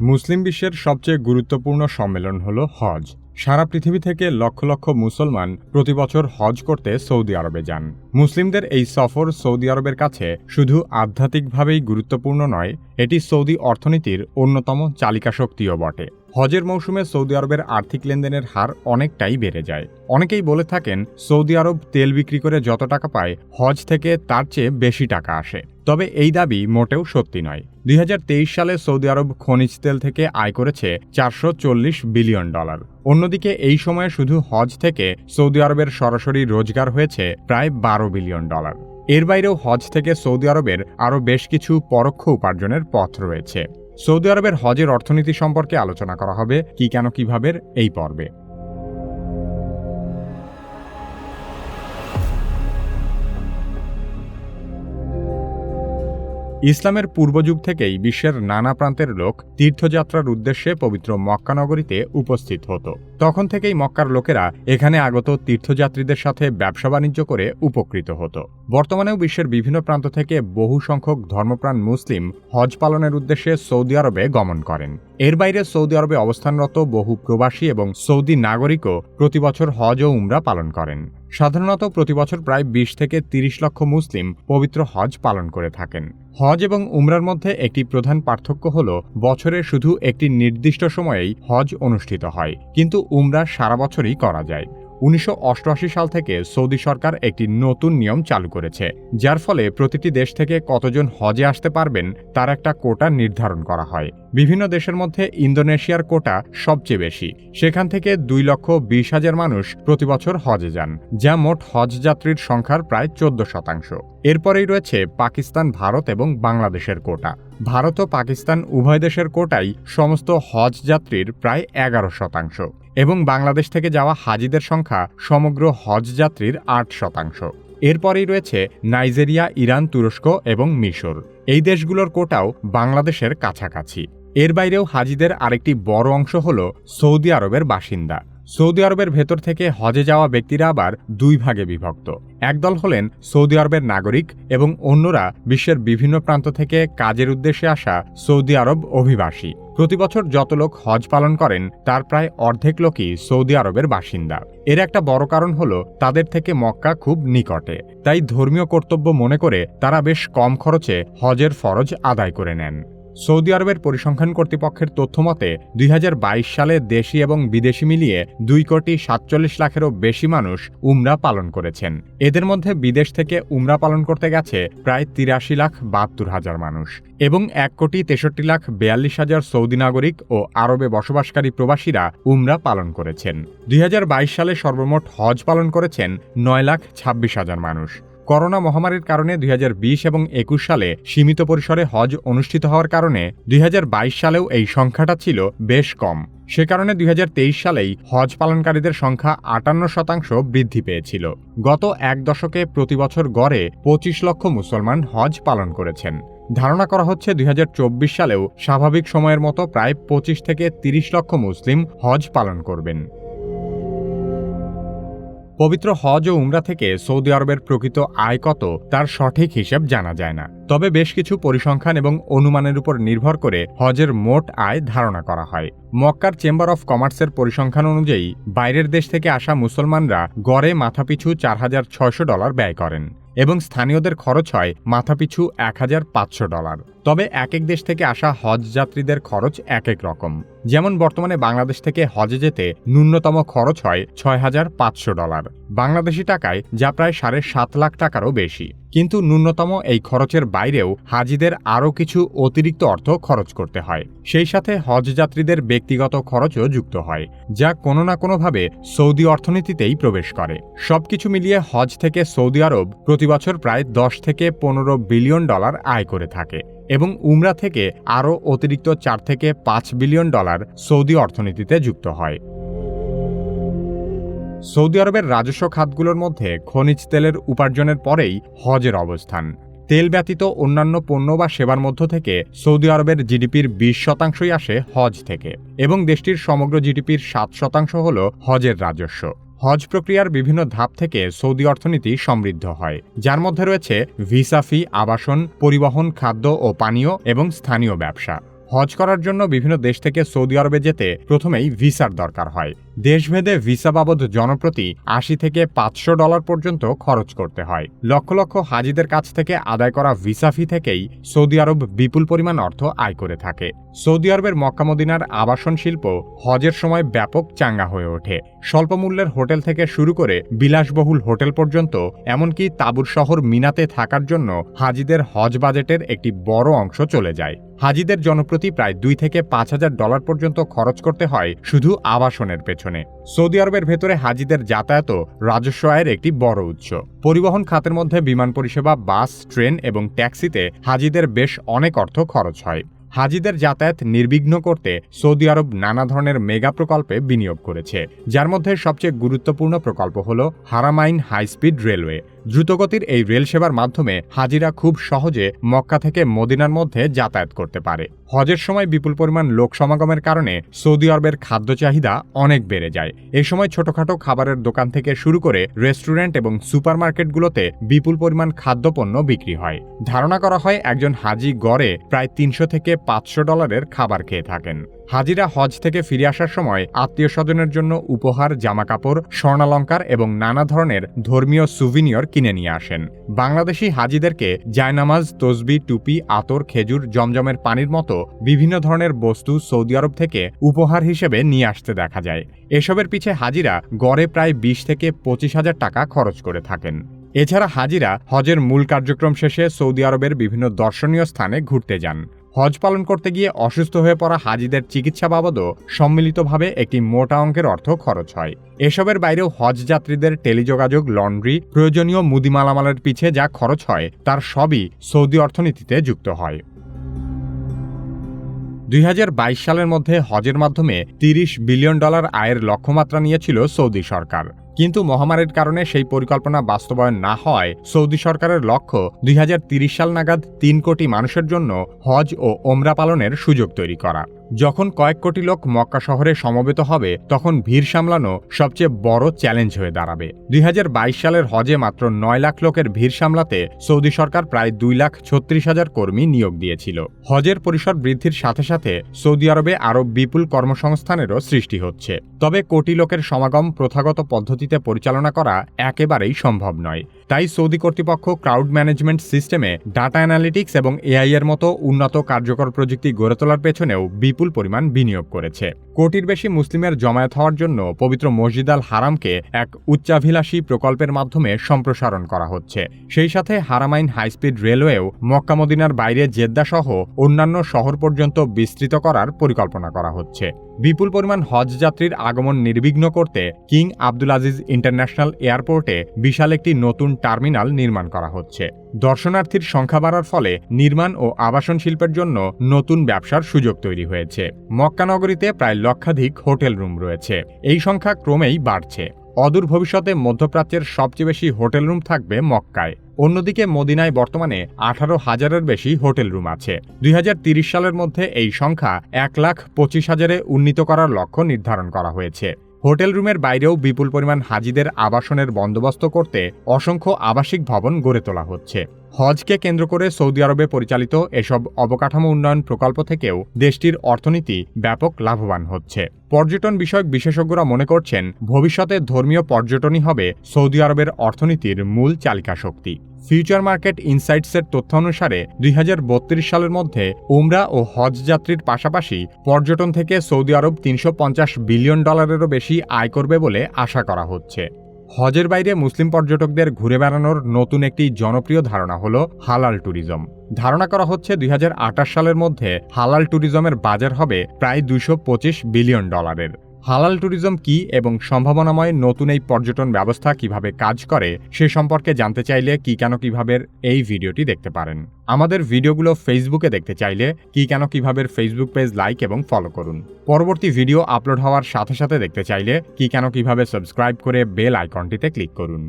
মুসলিম বিশ্বের সবচেয়ে গুরুত্বপূর্ণ সম্মেলন হল হজ। সারা পৃথিবী থেকে লক্ষ লক্ষ মুসলমান প্রতি বছর হজ করতে সৌদি আরবে যান। মুসলিমদের এই সফর সৌদি আরবের কাছে শুধু আধ্যাত্মিকভাবেই গুরুত্বপূর্ণ নয়, এটি সৌদি অর্থনীতির অন্যতম চালিকা শক্তিও বটে। হজের মৌসুমে সৌদি আরবের আর্থিক লেনদেনের হার অনেকটাই বেড়ে যায়। অনেকেই বলে থাকেন, সৌদি আরব তেল বিক্রি করে যত টাকা পায়, হজ থেকে তার চেয়ে বেশি টাকা আসে। তবে এই দাবি মোটেও সত্যি নয়। দুই সালে সৌদি আরব খনিজ তেল থেকে আয় করেছে চারশো চল্লিশ বিলিয়ন ডলার। অন্যদিকে এই সময়ে শুধু হজ থেকে সৌদি আরবের সরাসরি রোজগার হয়েছে প্রায় বারো বিলিয়ন ডলার। এর বাইরেও হজ থেকে সৌদি আরবের আরও বেশ কিছু পরোক্ষ উপার্জনের পথ রয়েছে। সৌদি আরবের হজের অর্থনীতি সম্পর্কে আলোচনা করা হবে কি কেন কীভাবে এই পর্বে। ইসলামের পূর্বযুগ থেকেই বিশ্বের নানা প্রান্তের লোক তীর্থযাত্রার উদ্দেশ্যে পবিত্র মক্কানগরীতে উপস্থিত হতো। তখন থেকেই মক্কার লোকেরা এখানে আগত তীর্থযাত্রীদের সাথে ব্যবসা বাণিজ্য করে উপকৃত হতো। বর্তমানেও বিশ্বের বিভিন্ন প্রান্ত থেকে বহু সংখ্যক ধর্মপ্রাণ মুসলিম হজ পালনের উদ্দেশ্যে সৌদি আরবে গমন করেন। এর বাইরে সৌদি আরবে অবস্থানরত বহু প্রবাসী এবং সৌদি নাগরিকও প্রতি বছর হজ ও উমরা পালন করেন। সাধারণত প্রতিবছর প্রায় বিশ থেকে তিরিশ লক্ষ মুসলিম পবিত্র হজ পালন করে থাকেন। হজ এবং উমরার মধ্যে একটি প্রধান পার্থক্য হল, বছরে শুধু একটি নির্দিষ্ট সময়েই হজ অনুষ্ঠিত হয়, কিন্তু উমরা সারা বছরই করা যায়। উনিশশো অষ্টআশি সাল থেকে সৌদি সরকার একটি নতুন নিয়ম চালু করেছে, যার ফলে প্রতিটি দেশ থেকে কতজন হজে আসতে পারবেন তার একটা কোটা নির্ধারণ করা হয়। বিভিন্ন দেশের মধ্যে ইন্দোনেশিয়ার কোটা সবচেয়ে বেশি, সেখান থেকে দুই লক্ষ বিশ হাজার মানুষ প্রতি বছর হজে যান, যা মোট হজ যাত্রীর সংখ্যার প্রায় চোদ্দ শতাংশ। এরপরেই রয়েছে পাকিস্তান, ভারত এবং বাংলাদেশের কোটা। ভারত ও পাকিস্তান উভয় দেশের কোটাই সমস্ত হজ যাত্রীর প্রায় এগারো শতাংশ। এবং বাংলাদেশ থেকে যাওয়া হাজিদের সংখ্যা সমগ্র হজ যাত্রীর আট শতাংশ। এরপরেই রয়েছে নাইজেরিয়া, ইরান, তুরস্ক এবং মিশর। এই দেশগুলোর কোটাও বাংলাদেশের কাছাকাছি। এর বাইরেও হাজিদের আরেকটি বড় অংশ হল সৌদি আরবের বাসিন্দা। সৌদি আরবের ভেতর থেকে হজে যাওয়া ব্যক্তিরা আবার দুই ভাগে বিভক্ত। একদল হলেন সৌদি আরবের নাগরিক এবং অন্যরা বিশ্বের বিভিন্ন প্রান্ত থেকে কাজের উদ্দেশ্যে আসা সৌদি আরব অভিবাসী। প্রতিবছর যত লোক হজ পালন করেন, তার প্রায় অর্ধেক লোকই সৌদি আরবের বাসিন্দা। এর একটা বড় কারণ হল, তাদের থেকে মক্কা খুব নিকটে। তাই ধর্মীয় কর্তব্য মনে করে তারা বেশ কম খরচে হজের ফরজ আদায় করে নেন। সৌদি আরবের পরিসংখ্যান কর্তৃপক্ষের তথ্য মতে, দুই সালে দেশি এবং বিদেশি মিলিয়ে দুই কোটি সাতচল্লিশ লাখেরও বেশি মানুষ উমরা পালন করেছেন। এদের মধ্যে বিদেশ থেকে উমরা পালন করতে গেছে প্রায় তিরাশি লাখ বাহাত্তর হাজার মানুষ এবং এক কোটি তেষট্টি লাখ বেয়াল্লিশ হাজার সৌদি নাগরিক ও আরবে বসবাসকারী প্রবাসীরা উমরা পালন করেছেন। দুই হাজার বাইশ সালে সর্বমোট হজ পালন করেছেন নয় লাখ ছাব্বিশ হাজার মানুষ। করোনা মহামারীর কারণে দুই হাজার বিশ এবং একুশ সালে সীমিত পরিসরে হজ অনুষ্ঠিত হওয়ার কারণে দুই হাজার বাইশ সালেও এই সংখ্যাটা ছিল বেশ কম। সে কারণে দুই হাজার তেইশ সালেই হজ পালনকারীদের সংখ্যা আটান্ন শতাংশ বৃদ্ধি পেয়েছিল। গত এক দশকে প্রতি বছর গড়ে পঁচিশ লক্ষ মুসলমান হজ পালন করেছেন। ধারণা করা হচ্ছে দুই হাজার চব্বিশ সালেও স্বাভাবিক সময়ের মতো প্রায় পঁচিশ থেকে তিরিশ লক্ষ মুসলিম হজ পালন করবেন। পবিত্র হজ ও উমরা থেকে সৌদি আরবের প্রকৃত আয় কত তার সঠিক হিসেব জানা যায় না। তবে বেশ কিছু পরিসংখ্যান এবং অনুমানের উপর নির্ভর করে হজের মোট আয় ধারণা করা হয়। মক্কার চেম্বার অফ কমার্সের পরিসংখ্যান অনুযায়ী, বাইরের দেশ থেকে আসা মুসলমানরা গড়ে মাথাপিছু চার হাজার ছয়শো ডলার ব্যয় করেন। এবং স্থানীয়দের খরচ হয় মাথাপিছু এক হাজার পাঁচশো ডলার। তবে এক এক দেশ থেকে আসা হজ যাত্রীদের খরচ এক এক রকম। যেমন বর্তমানে বাংলাদেশ থেকে হজে যেতে ন্যূনতম খরচ হয় ছয় হাজার পাঁচশো ডলার। বাংলাদেশি টাকায় যা প্রায় সাড়ে সাত লাখ টাকারও বেশি। কিন্তু ন্যূনতম এই খরচের বাইরেও হাজিদের আরও কিছু অতিরিক্ত অর্থ খরচ করতে হয়। সেই সাথে হজ যাত্রীদের ব্যক্তিগত খরচও যুক্ত হয়, যা কোনো না কোনোভাবে সৌদি অর্থনীতিতেই প্রবেশ করে। সবকিছু মিলিয়ে হজ থেকে সৌদি আরব প্রতি বছর প্রায় দশ থেকে পনেরো বিলিয়ন ডলার আয় করে থাকে এবং উমরা থেকে আরও অতিরিক্ত চার থেকে পাঁচ বিলিয়ন ডলার সৌদি অর্থনীতিতে যুক্ত হয়। সৌদি আরবের রাজস্ব খাতগুলোর মধ্যে খনিজ তেলের উপার্জনের পরেই হজের অবস্থান। তেল ব্যতীত অন্যান্য পণ্য বা সেবার মধ্য থেকে সৌদি আরবের জিডিপির বিশ শতাংশই আসে হজ থেকে এবং দেশটির সমগ্র জিডিপির সাত শতাংশ হল হজের রাজস্ব। হজ প্রক্রিয়ার বিভিন্ন ধাপ থেকে সৌদি অর্থনীতি সমৃদ্ধ হয়, যার মধ্যে রয়েছে ভিসা ফি, আবাসন, পরিবহন, খাদ্য ও পানীয় এবং স্থানীয় ব্যবসা। হজ করার জন্য বিভিন্ন দেশ থেকে সৌদি আরবে যেতে প্রথমেই ভিসার দরকার হয়। দেশভেদে ভিসা বাবদ জনপ্রতি আশি থেকে পাঁচশো ডলার পর্যন্ত খরচ করতে হয়। লক্ষ লক্ষ হাজিদের কাছ থেকে আদায় করা ভিসা ফি থেকেই সৌদি আরব বিপুল পরিমাণ অর্থ আয় করে থাকে। সৌদি আরবের মক্কামদিনার আবাসন শিল্প হজের সময় ব্যাপক চাঙ্গা হয়ে ওঠে। স্বল্প মূল্যের হোটেল থেকে শুরু করে বিলাসবহুল হোটেল পর্যন্ত, এমনকি তাবুর শহর মিনাতে থাকার জন্য হাজিদের হজ বাজেটের একটি বড় অংশ চলে যায়। হাজিদের জনপ্রতি প্রায় দুই থেকে পাঁচ হাজার ডলার পর্যন্ত খরচ করতে হয় শুধু আবাসনের পেছনে। সৌদি আরবের ভেতরে হাজিদের যাতায়াতও রাজস্ব আয়ের একটি বড় উৎস। পরিবহন খাতের মধ্যে বিমান পরিষেবা, বাস, ট্রেন এবং ট্যাক্সিতে হাজিদের বেশ অনেক অর্থ খরচ হয়। হাজিদের যাতায়াত নির্বিঘ্ন করতে সৌদি আরব নানা ধরনের মেগা প্রকল্পে বিনিয়োগ করেছে। যার মধ্যে সবচেয়ে গুরুত্বপূর্ণ প্রকল্প হল হারামাইন হাইস্পিড রেলওয়ে। দ্রুতগতির এই রেল সেবার মাধ্যমে হাজিরা খুব সহজে মক্কা থেকে মদিনার মধ্যে যাতায়াত করতে পারে। হজের সময় বিপুল পরিমাণ লোক সমাগমের কারণে সৌদি আরবের খাদ্য চাহিদা অনেক বেড়ে যায়। এই সময় ছোটখাটো খাবারের দোকান থেকে শুরু করে রেস্টুরেন্ট এবং সুপারমার্কেটগুলোতে বিপুল পরিমাণ খাদ্যপণ্য বিক্রি হয়। ধারণা করা হয় একজন হাজি গড়ে প্রায় তিনশো থেকে পাঁচশো ডলারের খাবার খেয়ে থাকেন। হাজিরা হজ থেকে ফিরে আসার সময় আত্মীয় স্বজনের জন্য উপহার, জামাকাপড়, স্বর্ণালঙ্কার এবং নানা ধরনের ধর্মীয় সুভিনিয়র কিনে নিয়ে আসেন। বাংলাদেশি হাজিদেরকে জায়নামাজ, তসবি, টুপি, আতর, খেজুর, জমজমের পানির মতো বিভিন্ন ধরনের বস্তু সৌদি আরব থেকে উপহার হিসেবে নিয়ে আসতে দেখা যায়। এসবের পিছে হাজিরা গড়ে প্রায় বিশ থেকে পঁচিশ হাজার টাকা খরচ করে থাকেন। এছাড়া হাজিরা হজের মূল কার্যক্রম শেষে সৌদি আরবের বিভিন্ন দর্শনীয় স্থানে ঘুরতে যান। হজ পালন করতে গিয়ে অসুস্থ হয়ে পড়া হাজিদের চিকিৎসা বাবদও সম্মিলিতভাবে একটি মোটা অঙ্কের অর্থ খরচ হয়। এসবের বাইরেও হজ যাত্রীদের টেলিযোগাযোগ, লন্ড্রি, প্রয়োজনীয় মুদি মালামালের পিছে যা খরচ হয়, তার সবই সৌদি অর্থনীতিতে যুক্ত হয়। দুই হাজার বাইশ সালের মধ্যে হজের মাধ্যমে তিরিশ বিলিয়ন ডলার আয়ের লক্ষ্যমাত্রা নিয়েছিল সৌদি সরকার। কিন্তু মহামারীর কারণে সেই পরিকল্পনা বাস্তবায়ন না হয় সৌদি সরকারের লক্ষ্য দুই সাল নাগাদ তিন কোটি মানুষের জন্য হজ ও ওমরা পালনের সুযোগ তৈরি করা। যখন কয়েক কোটি লোক মক্কা শহরে সমবেত হবে, তখন ভিড় সামলানো সবচেয়ে বড় চ্যালেঞ্জ হয়ে দাঁড়াবে। দুই হাজার বাইশ সালের হজে মাত্র নয় লাখ লোকের ভিড় সামলাতে সৌদি সরকার প্রায় দুই লাখ ছত্রিশ হাজার কর্মী নিয়োগ দিয়েছিল। হজের পরিসর বৃদ্ধির সাথে সাথে সৌদি আরবে আরও বিপুল কর্মসংস্থানেরও সৃষ্টি হচ্ছে। তবে কোটি লোকের সমাগম প্রথাগত পদ্ধতিতে পরিচালনা করা একেবারেই সম্ভব নয়। তাই সৌদি কর্তৃপক্ষ ক্রাউড ম্যানেজমেন্ট সিস্টেমে ডাটা অ্যানালিটিক্স এবং এআই এর মতো উন্নত কার্যকর প্রযুক্তি গড়ে তোলার পেছনেও বিপুল পরিমাণ বিনিয়োগ করেছে। কোটির বেশি মুসলিমের জমায়েত হওয়ার জন্য পবিত্র মসজিদ আল হারামকে এক উচ্চাভিলাষী প্রকল্পের মাধ্যমে সম্প্রসারণ করা হচ্ছে। সেই সাথে হারামাইন হাইস্পিড রেলওয়েও মক্কামদিনার বাইরে জেদ্দা সহ অন্যান্য শহর পর্যন্ত বিস্তৃত করার পরিকল্পনা করা হচ্ছে। বিপুল পরিমাণ হজ যাত্রীর আগমন নির্বিঘ্ন করতে কিং আব্দুল আজিজ ইন্টারন্যাশনাল এয়ারপোর্টে বিশাল একটি নতুন টার্মিনাল নির্মাণ করা হচ্ছে। দর্শনার্থীর সংখ্যা বাড়ার ফলে নির্মাণ ও আবাসন শিল্পের জন্য নতুন ব্যবসার সুযোগ তৈরি হয়েছে। মক্কানগরীতে প্রায় লক্ষাধিক হোটেল রুম রয়েছে। এই সংখ্যা ক্রমেই বাড়ছে। অদূর ভবিষ্যতে মধ্যপ্রাচ্যের সবচেয়ে বেশি হোটেল রুম থাকবে মক্কায়। অন্যদিকে মদিনায় বর্তমানে আঠারো হাজারের বেশি হোটেল রুম আছে। দুই সালের মধ্যে এই সংখ্যা এক লাখ পঁচিশ হাজারে উন্নীত করার লক্ষ্য নির্ধারণ করা হয়েছে। হোটেল রুমের বাইরেও বিপুল পরিমাণ হাজিদের আবাসনের বন্দোবস্ত করতে অসংখ্য আবাসিক ভবন গড়ে তোলা হচ্ছে। হজকে কেন্দ্র করে সৌদি আরবে পরিচালিত এসব অবকাঠামো উন্নয়ন প্রকল্প থেকেও দেশটির অর্থনীতি ব্যাপক লাভবান হচ্ছে। পর্যটন বিষয়ক বিশেষজ্ঞরা মনে করছেন, ভবিষ্যতে ধর্মীয় পর্যটনই হবে সৌদি আরবের অর্থনীতির মূল চালিকা শক্তি ফিউচার মার্কেট ইনসাইটসের তথ্য অনুসারে দুই হাজার বত্রিশ সালের মধ্যে উমরা ও হজ যাত্রীর পাশাপাশি পর্যটন থেকে সৌদি আরব তিনশো পঞ্চাশ বিলিয়ন ডলারেরও বেশি আয় করবে বলে আশা করা হচ্ছে। হজের বাইরে মুসলিম পর্যটকদের ঘুরে বেড়ানোর নতুন একটি জনপ্রিয় ধারণা হল হালাল ট্যুরিজম। ধারণা করা হচ্ছে দুই হাজার আঠাশ সালের মধ্যে হালাল ট্যুরিজমের বাজার হবে প্রায় দুশো বিলিয়ন ডলারের। হালাল ট্যুরিজম কি এবং সম্ভাবনাময় নতুন এই পর্যটন ব্যবস্থা কীভাবে কাজ করে, সে সম্পর্কে জানতে চাইলে কি কেন কীভাবে এই ভিডিওটি দেখতে পারেন। আমাদের ভিডিওগুলো ফেসবুকে দেখতে চাইলে কি কেন কীভাবে ফেসবুক পেজ লাইক এবং ফলো করুন। পরবর্তী ভিডিও আপলোড হওয়ার সাথে সাথে দেখতে চাইলে কি কেন কীভাবে সাবস্ক্রাইব করে বেল আইকনটিতে ক্লিক করুন।